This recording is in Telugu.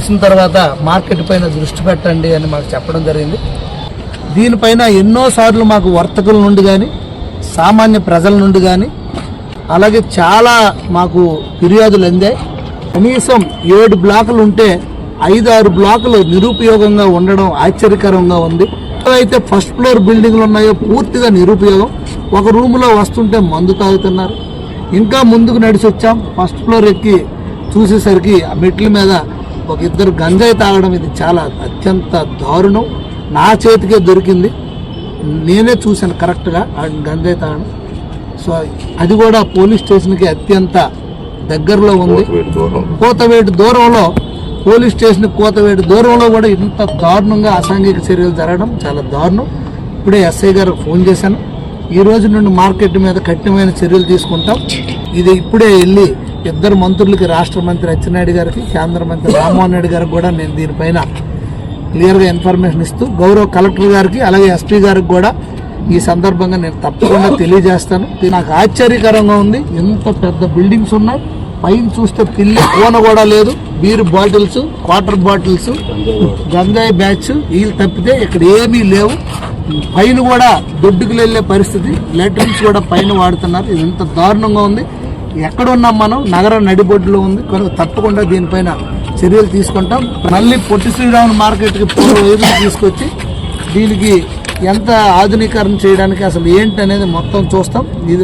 తెలిసిన తర్వాత మార్కెట్ పైన దృష్టి పెట్టండి అని మాకు చెప్పడం జరిగింది. దీనిపైన ఎన్నోసార్లు మాకు వర్తకుల నుండి కానీ సామాన్య ప్రజల నుండి కానీ అలాగే చాలా మాకు ఫిర్యాదులు అందాయి. కనీసం ఏడు బ్లాకులు ఉంటే ఐదు ఆరు బ్లాకులు నిరుపయోగంగా ఉండడం ఆశ్చర్యకరంగా ఉంది. అయితే ఫస్ట్ ఫ్లోర్ బిల్డింగ్లు ఉన్నాయో పూర్తిగా నిరుపయోగం. ఒక రూములో వస్తుంటే మందు తాగుతున్నారు. ఇంకా ముందుకు నడిచి వచ్చాం ఫస్ట్ ఫ్లోర్ ఎక్కి చూసేసరికి ఆ మెట్ల మీద ఒక ఇద్దరు గంజాయి తాగడం ఇది చాలా అత్యంత దారుణం. నా చేతికే దొరికింది. నేనే చూశాను కరెక్ట్గా గంజాయి తాగడం. సో అది కూడా పోలీస్ స్టేషన్కి అత్యంత దగ్గరలో ఉంది. కోతవేటు దూరంలో పోలీస్ స్టేషన్ కోతవేటు దూరంలో కూడా ఇంత దారుణంగా అసాంఘిక చర్యలు జరగడం చాలా దారుణం. ఇప్పుడే ఎస్ఐ గారు ఫోన్ చేశాను. ఈ రోజు నుండి మార్కెట్ మీద కఠినమైన చర్యలు తీసుకుంటాం. ఇది ఇప్పుడే వెళ్ళి ఇద్దరు మంత్రులకి రాష్ట్ర మంత్రి అచ్చెన్నాయుడు గారికి కేంద్ర మంత్రి రామ్మోహన్ రెడ్డి గారికి కూడా నేను దీనిపైన క్లియర్గా ఇన్ఫర్మేషన్ ఇస్తూ గౌరవ కలెక్టర్ గారికి అలాగే ఎస్పీ గారికి కూడా ఈ సందర్భంగా నేను తప్పకుండా తెలియజేస్తాను. నాకు ఆశ్చర్యకరంగా ఉంది. ఎంత పెద్ద బిల్డింగ్స్ ఉన్నాయి. పైన చూస్తే పిల్లి కోన కూడా లేదు. బీర్ బాటిల్స్ వాటర్ బాటిల్స్ గంజాయి బ్యాచ్ వీళ్ళు తప్పితే ఇక్కడ ఏమీ లేవు. పైన కూడా దొడ్డుకు వెళ్ళే పరిస్థితి. లెటర్స్ కూడా పైన వాడుతున్నారు. ఇది ఎంత దారుణంగా ఉంది. ఎక్కడున్నాం మనం? నగర నడిబొడ్డులో ఉంది. కనుక తప్పకుండా దీనిపైన చర్యలు తీసుకుంటాం. మళ్ళీ పొట్టి శ్రీరాములు మార్కెట్కి పూర్వ తీసుకొచ్చి దీనికి ఎంత ఆధునీకరణ చేయడానికి అసలు ఏంటి అనేది మొత్తం చూస్తాం. ఇది